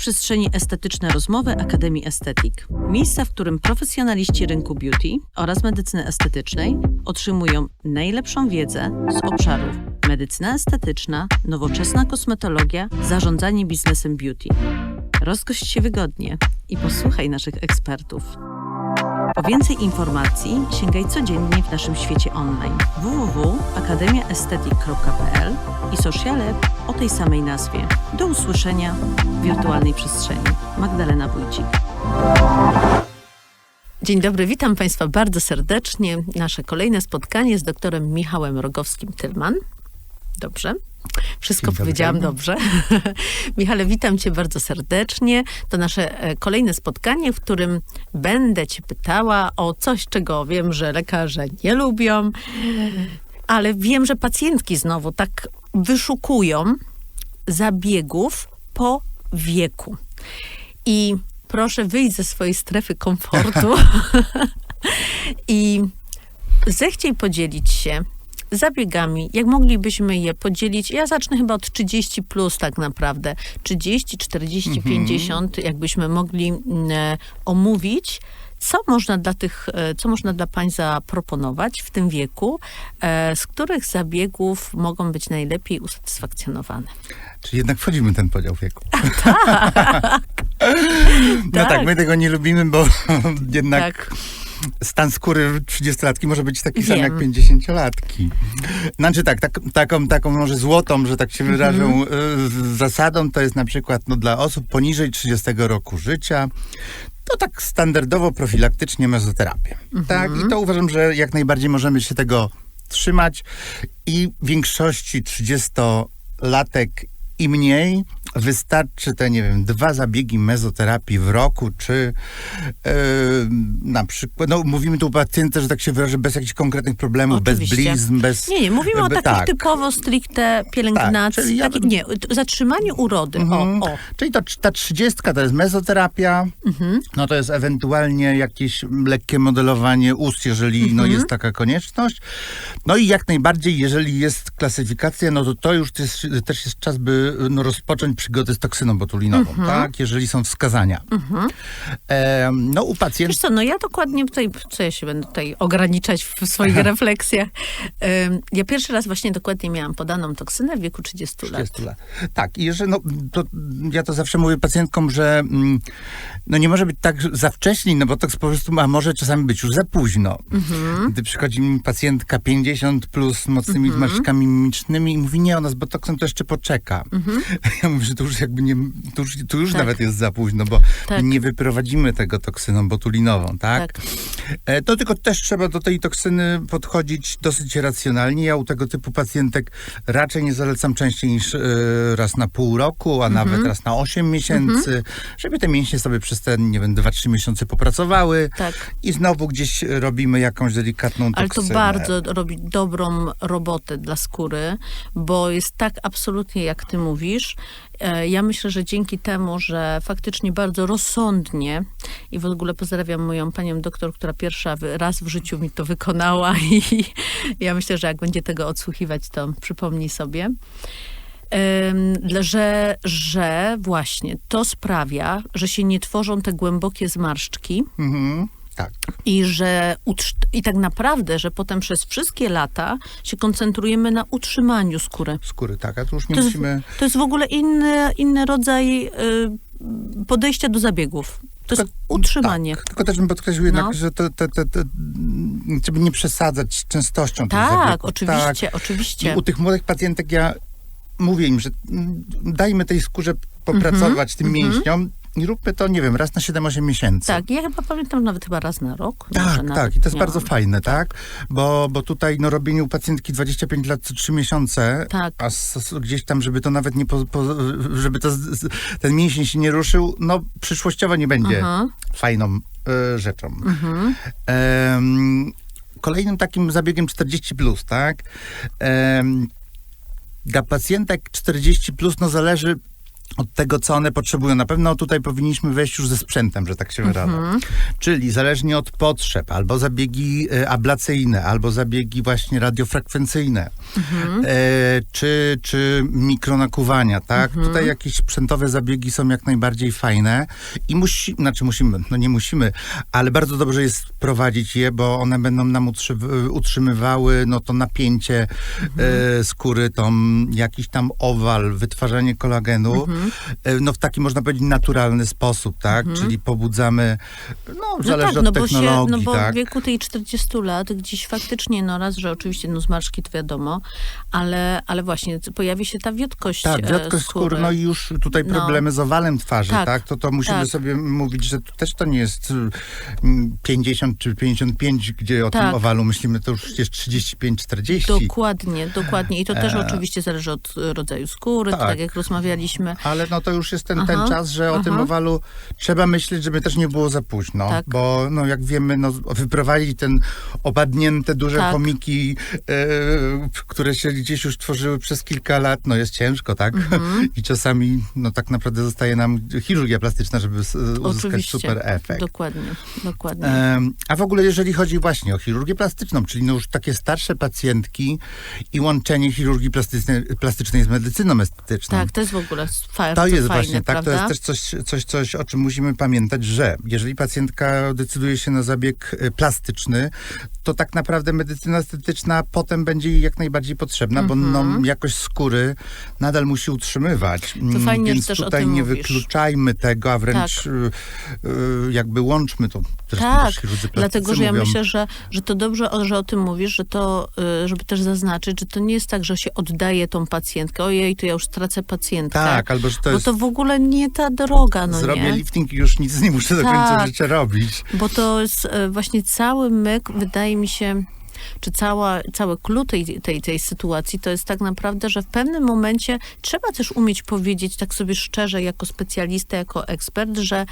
przestrzeni estetyczne rozmowy Akademii Estetik. Miejsca, w którym profesjonaliści rynku beauty oraz medycyny estetycznej otrzymują najlepszą wiedzę z obszarów medycyna estetyczna, nowoczesna kosmetologia, zarządzanie biznesem beauty. Rozgość się wygodnie i posłuchaj naszych ekspertów. Po więcej informacji sięgaj codziennie w naszym świecie online www.akademiaestetyk.pl i sociale o tej samej nazwie. Do usłyszenia w wirtualnej przestrzeni. Magdalena Wójcik. Dzień dobry, witam Państwa bardzo serdecznie. Nasze kolejne spotkanie z doktorem Michałem Rogowskim-Tylman. Dobrze? Wszystko powiedziałam dobrze. Michale, witam Cię bardzo serdecznie. To nasze e, kolejne spotkanie, w którym będę Cię pytała o coś, czego wiem, że lekarze nie lubią, ale wiem, że pacjentki znowu tak wyszukują zabiegów po wieku. I proszę wyjść ze swojej strefy komfortu i zechciej podzielić się zabiegami, jak moglibyśmy je podzielić. Ja zacznę chyba od 30 plus tak naprawdę. 30, 40, 50, jakbyśmy mogli mm, e, omówić. Co można dla tych, e, co można dla pań zaproponować w tym wieku, e, z których zabiegów mogą być najlepiej usatysfakcjonowane? Czyli jednak wchodzimy w ten podział wieku. no Tak. tak, my tego nie lubimy, bo jednak Tak. Stan skóry 30-latki może być taki sam jak 50-latki. Znaczy tak, tak, taką, taką może złotą, że tak się wyrażę, Mhm. y, zasadą to jest na przykład no, dla osób poniżej 30 roku życia, to tak standardowo profilaktycznie mezoterapię. Mhm. Tak, i to uważam, że jak najbardziej możemy się tego trzymać i większości 30-latek i mniej wystarczy te, nie wiem, dwa zabiegi mezoterapii w roku, czy e, na przykład, no mówimy tu o pacjentach, że tak się wyrażę, bez jakichś konkretnych problemów, Oczywiście. bez blizn, bez... Nie, nie, mówimy o takich tak. typowo stricte pielęgnacji, Tak, ja bym- nie, zatrzymaniu urody, Mhm. o, o. Czyli to, ta trzydziestka to jest mezoterapia, Mhm. no to jest ewentualnie jakieś lekkie modelowanie ust, jeżeli no, Mhm. jest taka konieczność. No i jak najbardziej, jeżeli jest klasyfikacja, no to to już jest, też jest czas, by no, rozpocząć przygodę z toksyną botulinową, Mhm. tak? Jeżeli są wskazania. Em, no u Wiesz pacjentów... co, no ja dokładnie tutaj, co ja się będę tutaj ograniczać w swoich refleksjach. Em, Ja pierwszy raz właśnie dokładnie miałam podaną toksynę w wieku 30 lat. 30 lat. Tak, i jeżeli, no, to, ja to zawsze mówię pacjentkom, że mm, no nie może być tak że za wcześnie, no bo to po prostu, a może czasami być już za późno. Mhm. Gdy przychodzi mi pacjentka 50 plus mocnymi Mhm. mimicznymi i mówi, nie, ona z botoksem to jeszcze poczeka. Ja mówię, że to już jakby nie, to już, to już Mhm. Tak. nawet jest za późno, bo Tak. nie wyprowadzimy tego toksyną botulinową, tak? Tak. E, To tylko też trzeba do tej toksyny podchodzić dosyć racjonalnie. Ja u tego typu pacjentek raczej nie zalecam częściej niż e, raz na pół roku, a Mhm. nawet raz na 8 miesięcy, żeby te mięśnie sobie przez te, nie wiem, 2-3 miesiące popracowały Tak. i znowu gdzieś robimy jakąś delikatną Ale to toksynę. bardzo robi dobrą robotę dla skóry, bo jest tak absolutnie, jak ty mówisz. E, Ja myślę, że dzięki temu, że faktycznie bardzo rozsądnie i w ogóle pozdrawiam moją panią doktor, która pierwsza raz w życiu mi to wykonała i ja myślę, że jak będzie tego odsłuchiwać, to przypomnij sobie. Że, że właśnie to sprawia, że się nie tworzą te głębokie zmarszczki, Mhm. Tak. i że i tak naprawdę, że potem przez wszystkie lata się koncentrujemy na utrzymaniu skóry. Skóry, tak. A tu już nie To jest, musimy... to jest w ogóle inny, inny rodzaj y, podejścia do zabiegów. To jest Tylko- utrzymanie. Tak, tylko też bym podkreślił jednak, No. że to, to, to, to, mm, żeby nie przesadzać częstością tych Tak, zabiegów. oczywiście, Tak. oczywiście. I u tych młodych pacjentek ja mówię im, że mm, dajmy tej skórze popracować, tym mięśniom i róbmy to, nie wiem, raz na 7-8 miesięcy. Tak, ja chyba pamiętam nawet chyba raz na rok. Tak, tak. I to jest miałam. bardzo fajne, tak? Bo, bo tutaj no, robienie u pacjentki 25 lat co 3 miesiące, Tak. a s, gdzieś tam, żeby to nawet nie, po, po, żeby to, ten mięsień się nie ruszył, no przyszłościowo nie będzie fajną e, rzeczą. Em, kolejnym takim zabiegiem 40 plus, tak? Em, dla pacjentek 40 plus no zależy od tego, co one potrzebują. Na pewno tutaj powinniśmy wejść już ze sprzętem, że tak się wyrażę. Czyli zależnie od potrzeb, albo zabiegi e, ablacyjne, albo zabiegi właśnie radiofrekwencyjne, e, czy, czy mikronakuwania, tak? Tutaj jakieś sprzętowe zabiegi są jak najbardziej fajne i musi, znaczy musimy, no nie musimy, ale bardzo dobrze jest prowadzić je, bo one będą nam utrzy- utrzymywały no to napięcie e, skóry, tą jakiś tam owal, wytwarzanie kolagenu, e, no w taki można powiedzieć naturalny sposób, tak? Czyli pobudzamy, no zależy no tak, od no bo, się, technologii, no bo tak? w wieku tej 40 lat gdzieś faktycznie, no raz, że oczywiście no zmarszki to wiadomo, ale, ale właśnie pojawi się ta wiotkość Tak, e, wiotkość skóry, no i już tutaj No. problemy z owalem twarzy, tak? Tak, To, to musimy tak. sobie mówić, że tu też to nie jest y, mm, 50 czy 55, gdzie o tym Tak. owalu myślimy, to już jest 35-40. Dokładnie, dokładnie. I to też E, oczywiście zależy od rodzaju skóry, tak, tak. jak rozmawialiśmy. Ale no to już jest ten, ten Aha, czas, że o tym aha. owalu trzeba myśleć, żeby też nie było za późno. Tak. Bo no jak wiemy, no, wyprowadzić ten opadnięte duże Tak. chomiki, e, które się gdzieś już tworzyły przez kilka lat, no jest ciężko, tak? Mhm. I czasami no tak naprawdę zostaje nam chirurgia plastyczna, żeby s- uzyskać Oczywiście. super efekt. Dokładnie, dokładnie. A w ogóle jeżeli chodzi właśnie o chirurgię plastyczną, czyli no już takie starsze pacjentki i łączenie chirurgii plastycznej, plastycznej z medycyną estetyczną. tak, to jest w ogóle fa- To jest fajne, właśnie tak, prawda? to jest też coś, coś, coś, o czym musimy pamiętać, że jeżeli pacjentka decyduje się na zabieg y, plastyczny, to tak naprawdę medycyna estetyczna potem będzie jej jak najbardziej potrzebna, bo no, jakość skóry nadal musi utrzymywać. Mm, fajnie, że Więc też tutaj nie mówisz. wykluczajmy tego, a wręcz Tak. y, y, jakby łączmy to. Tak, dlatego że ja mówią, myślę, że, że to dobrze, że o tym mówisz, że to, żeby też zaznaczyć, że to nie jest tak, że się oddaje tą pacjentkę, ojej, to ja już stracę pacjentkę. Tak, albo że to bo jest... to w ogóle nie ta droga, no Zrobię nie? lifting i już nic nie muszę do końca Tak. życia robić. Bo to jest e, właśnie cały myk, wydaje mi się, czy cała, cały klucz tej, tej, tej sytuacji to jest tak naprawdę, że w pewnym momencie trzeba też umieć powiedzieć tak sobie szczerze, jako specjalista, jako ekspert, że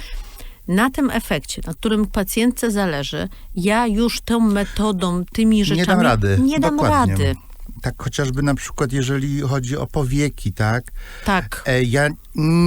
na tym efekcie, na którym pacjentce zależy, ja już tą metodą, tymi rzeczami Nie dam rady. nie dam Dokładnie. rady. Tak chociażby na przykład, jeżeli chodzi o powieki, tak? Tak. E, Ja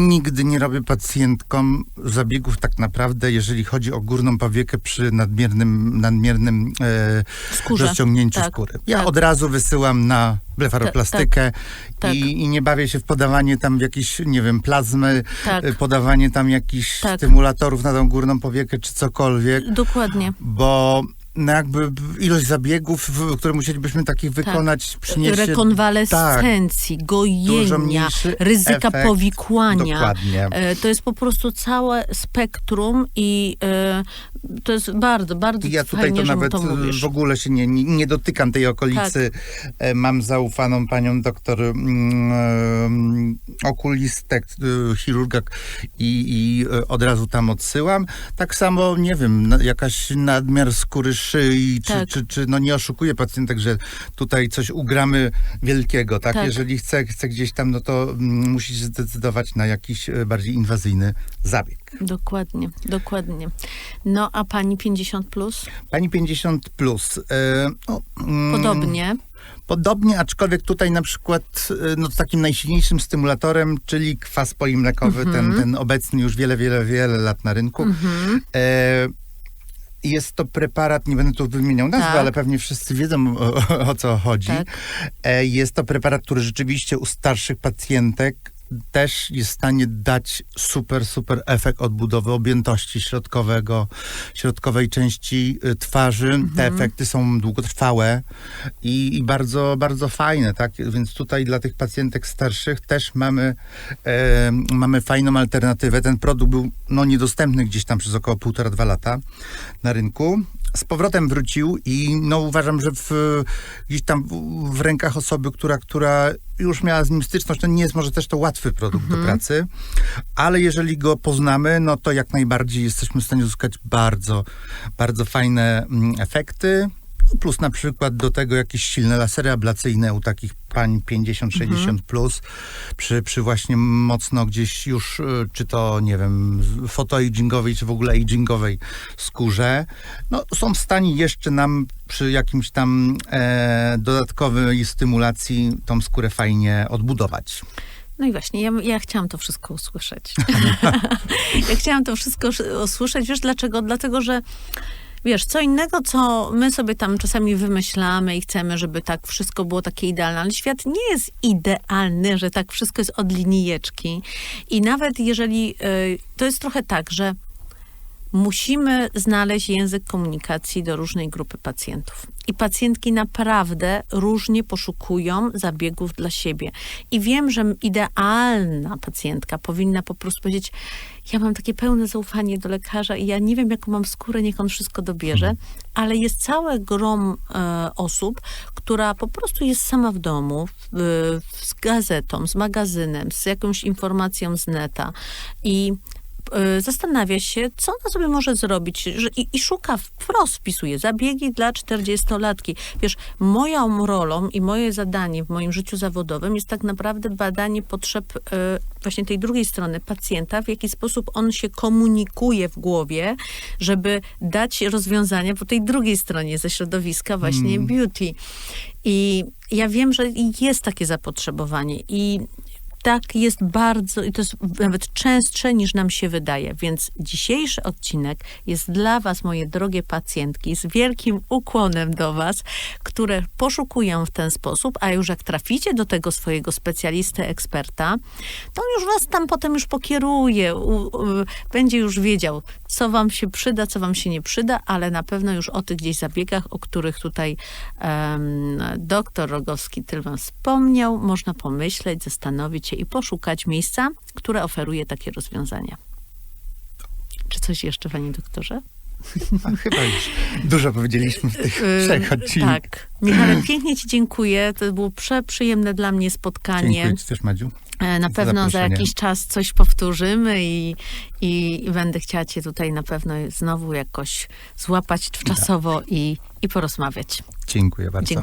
nigdy nie robię pacjentkom zabiegów tak naprawdę, jeżeli chodzi o górną powiekę przy nadmiernym, nadmiernym e, Skórze. rozciągnięciu Tak, skóry. Ja tak. od razu wysyłam na blefaroplastykę tak. I, i nie bawię się w podawanie tam jakiejś, nie wiem, plazmy, Tak. e, podawanie tam jakichś Tak. stymulatorów na tą górną powiekę czy cokolwiek, Dokładnie. bo no jakby ilość zabiegów, które musielibyśmy takich wykonać, przyniesie Rekonwalescencji, Tak. gojenia, ryzyka efekt. powikłania. Dokładnie. E, To jest po prostu całe spektrum i e, to jest bardzo, bardzo Ja tutaj fajnie, to nawet to mówisz. w ogóle się nie, nie, dotykam tej okolicy. E, Mam zaufaną panią doktor e, okulistek, y, chirurga i, i e, od razu tam odsyłam. Tak samo, nie wiem, na- jakaś nadmiar skóry szyi, czy, Tak. czy, czy no nie oszukuję pacjentek, że tutaj coś ugramy wielkiego, tak? Tak. Jeżeli chce, chce gdzieś tam, no to mm, musi się zdecydować na jakiś e, bardziej inwazyjny zabieg. Dokładnie, dokładnie. No, a pani 50 plus? Pani 50 plus. E, no, mm, Podobnie. Podobnie, aczkolwiek tutaj na przykład y, no, takim najsilniejszym stymulatorem, czyli kwas polimlekowy, Mhm. ten, ten obecny już wiele, wiele, wiele lat na rynku. E, jest to preparat, nie będę tu wymieniał nazwy, Tak. ale pewnie wszyscy wiedzą o, o, co chodzi. Tak. E, jest to preparat, który rzeczywiście u starszych pacjentek też jest w stanie dać super, super efekt odbudowy objętości środkowego, środkowej części y, twarzy. Te Mhm. efekty są długotrwałe i, i bardzo, bardzo fajne, tak? Więc tutaj dla tych pacjentek starszych też mamy, e, mamy fajną alternatywę. Ten produkt był no, niedostępny gdzieś tam przez około półtora, dwa lata na rynku. Z powrotem wrócił i no, uważam, że w, gdzieś tam w, rękach osoby, która, która już miała z nim styczność, to nie jest może też to łatwy produkt do pracy, ale jeżeli go poznamy, no to jak najbardziej jesteśmy w stanie uzyskać bardzo, bardzo fajne mm, efekty. Plus na przykład do tego jakieś silne lasery ablacyjne u takich pań 50-60 plus, przy, przy właśnie mocno gdzieś już, y, czy to nie wiem, fotoagingowej, czy w ogóle agingowej skórze, no są w stanie jeszcze nam przy jakimś tam e, dodatkowej stymulacji tą skórę fajnie odbudować. No i właśnie, ja, ja chciałam to wszystko usłyszeć. ja chciałam to wszystko sz- usłyszeć. Wiesz dlaczego? Dlatego, że Wiesz, co innego, co my sobie tam czasami wymyślamy i chcemy, żeby tak wszystko było takie idealne, ale świat nie jest idealny, że tak wszystko jest od linijeczki. I nawet jeżeli, y, to jest trochę tak, że musimy znaleźć język komunikacji do różnej grupy pacjentów. I pacjentki naprawdę różnie poszukują zabiegów dla siebie. I wiem, że idealna pacjentka powinna po prostu powiedzieć: Ja mam takie pełne zaufanie do lekarza i ja nie wiem, jaką mam skórę, niech on wszystko dobierze. Ale jest całe grom e, osób, która po prostu jest sama w domu, w, z gazetą, z magazynem, z jakąś informacją z neta. I zastanawia się, co ona sobie może zrobić że, i, i szuka, wprost wpisuje zabiegi dla 40-latki. Wiesz, moją rolą i moje zadanie w moim życiu zawodowym jest tak naprawdę badanie potrzeb y, właśnie tej drugiej strony pacjenta, w jaki sposób on się komunikuje w głowie, żeby dać rozwiązania po tej drugiej stronie ze środowiska właśnie beauty. I ja wiem, że jest takie zapotrzebowanie i tak jest bardzo, i to jest nawet częstsze niż nam się wydaje. Więc dzisiejszy odcinek jest dla Was, moje drogie pacjentki, z wielkim ukłonem do Was, które poszukują w ten sposób, a już jak traficie do tego swojego specjalisty, eksperta, to on już Was tam potem już pokieruje, u, u, będzie już wiedział, co Wam się przyda, co Wam się nie przyda, ale na pewno już o tych gdzieś zabiegach, o których tutaj em, doktor Rogowski-Tylman wspomniał, można pomyśleć, zastanowić i poszukać miejsca, które oferuje takie rozwiązania. Czy coś jeszcze, panie doktorze? A chyba już dużo powiedzieliśmy w tych Yy, trzech odcinkach. Tak. Michale, pięknie ci dziękuję. To było przeprzyjemne dla mnie spotkanie. Dziękuję ci też, Madziu. E, Na pewno za jakiś czas coś powtórzymy i, i, i będę chciała cię tutaj na pewno znowu jakoś złapać czasowo i, i porozmawiać. Dziękuję bardzo. Dziękuję.